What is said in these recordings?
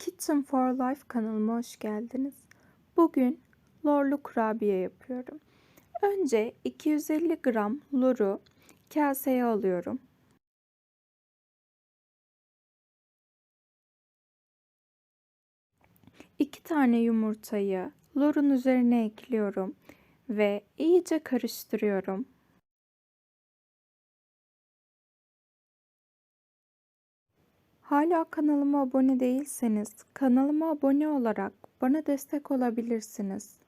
Kitchen for Life kanalıma hoş geldiniz. Bugün lorlu kurabiye yapıyorum. Önce 250 gram loru kaseye alıyorum. İki tane yumurtayı lorun üzerine ekliyorum ve iyice karıştırıyorum. Hala kanalıma abone değilseniz kanalıma abone olarak bana destek olabilirsiniz.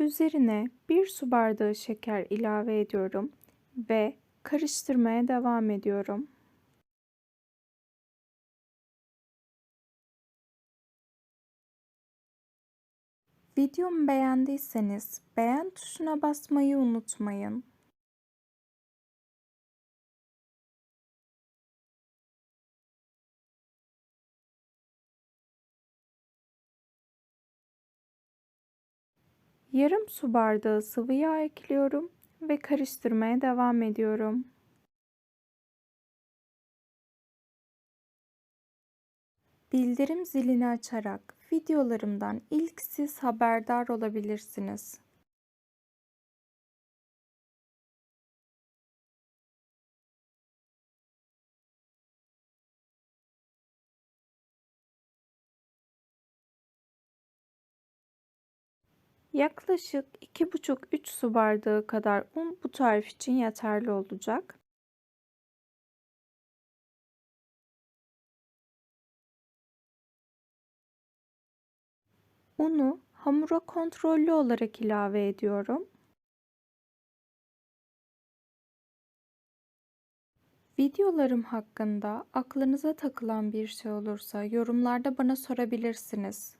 Üzerine bir su bardağı şeker ilave ediyorum ve karıştırmaya devam ediyorum. Videomu beğendiyseniz beğen tuşuna basmayı unutmayın. Yarım su bardağı sıvı yağ ekliyorum ve karıştırmaya devam ediyorum. Bildirim zilini açarak videolarımdan ilk siz haberdar olabilirsiniz. Yaklaşık 2,5-3 su bardağı kadar un bu tarif için yeterli olacak. Unu hamura kontrollü olarak ilave ediyorum. Videolarım hakkında aklınıza takılan bir şey olursa yorumlarda bana sorabilirsiniz.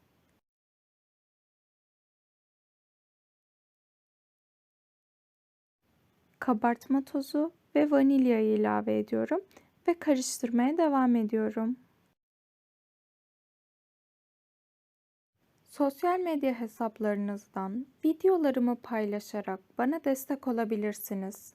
Kabartma tozu ve vanilyayı ilave ediyorum ve karıştırmaya devam ediyorum. Sosyal medya hesaplarınızdan videolarımı paylaşarak bana destek olabilirsiniz.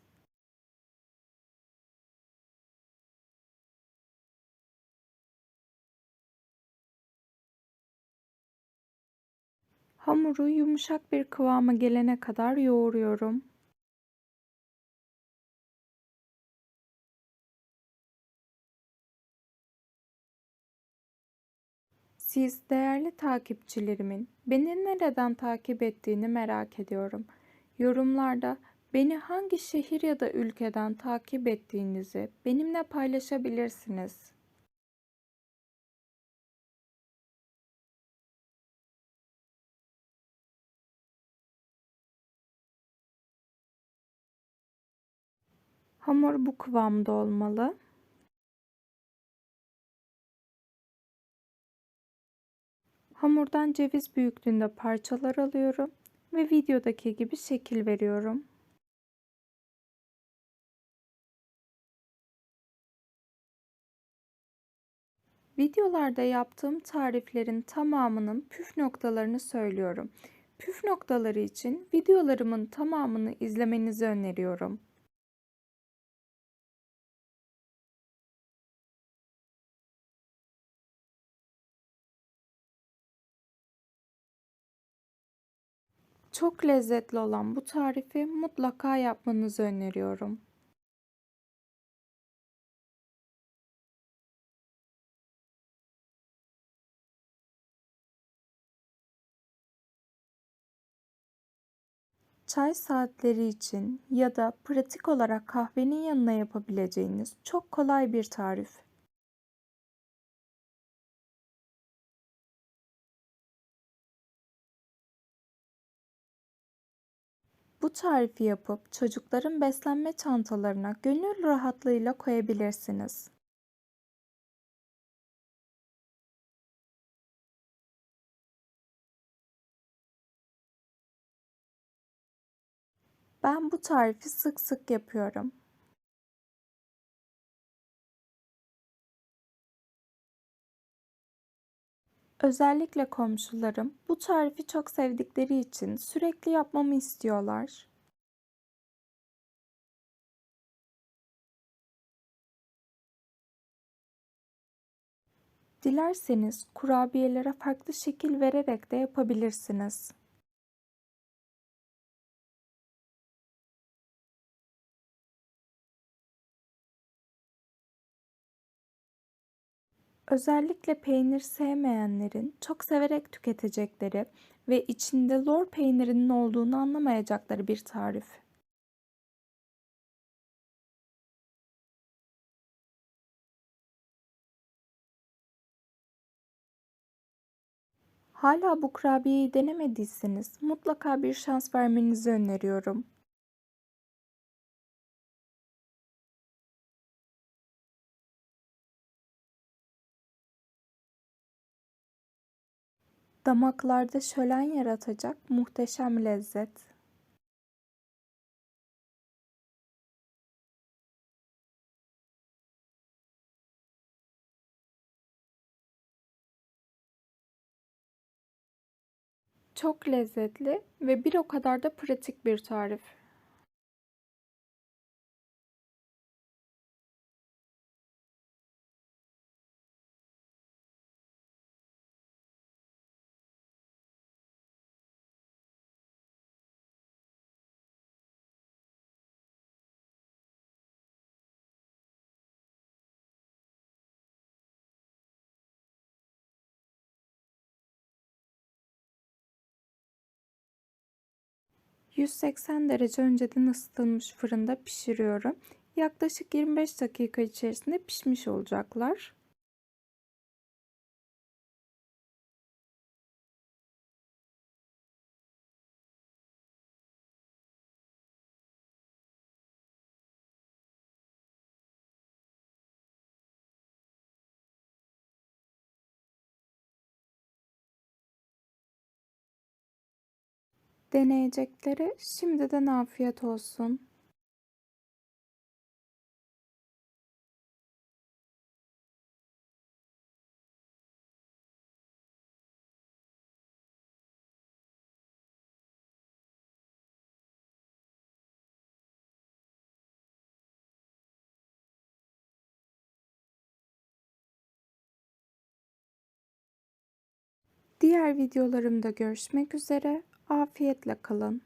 Hamuru yumuşak bir kıvama gelene kadar yoğuruyorum. Siz değerli takipçilerimin beni nereden takip ettiğini merak ediyorum. Yorumlarda beni hangi şehir ya da ülkeden takip ettiğinizi benimle paylaşabilirsiniz. Hamur bu kıvamda olmalı. Hamurdan ceviz büyüklüğünde parçalar alıyorum ve videodaki gibi şekil veriyorum. Videolarda yaptığım tariflerin tamamının püf noktalarını söylüyorum. Püf noktaları için videolarımın tamamını izlemenizi öneriyorum. Çok lezzetli olan bu tarifi mutlaka yapmanızı öneriyorum. Çay saatleri için ya da pratik olarak kahvenin yanına yapabileceğiniz çok kolay bir tarif. Bu tarifi yapıp çocukların beslenme çantalarına gönül rahatlığıyla koyabilirsiniz. Ben bu tarifi sık sık yapıyorum. Özellikle komşularım bu tarifi çok sevdikleri için sürekli yapmamı istiyorlar. Dilerseniz kurabiyelere farklı şekil vererek de yapabilirsiniz. Özellikle peynir sevmeyenlerin çok severek tüketecekleri ve içinde lor peynirinin olduğunu anlamayacakları bir tarif. Hala bu kurabiyeyi denemediyseniz mutlaka bir şans vermenizi öneriyorum. Damaklarda şölen yaratacak muhteşem lezzet. Çok lezzetli ve bir o kadar da pratik bir tarif. ...180 derece önceden ısıtılmış fırında pişiriyorum. Yaklaşık 25 dakika içerisinde pişmiş olacaklar. Deneyeceklere şimdiden afiyet olsun. Diğer videolarımda görüşmek üzere. Afiyetle kalın.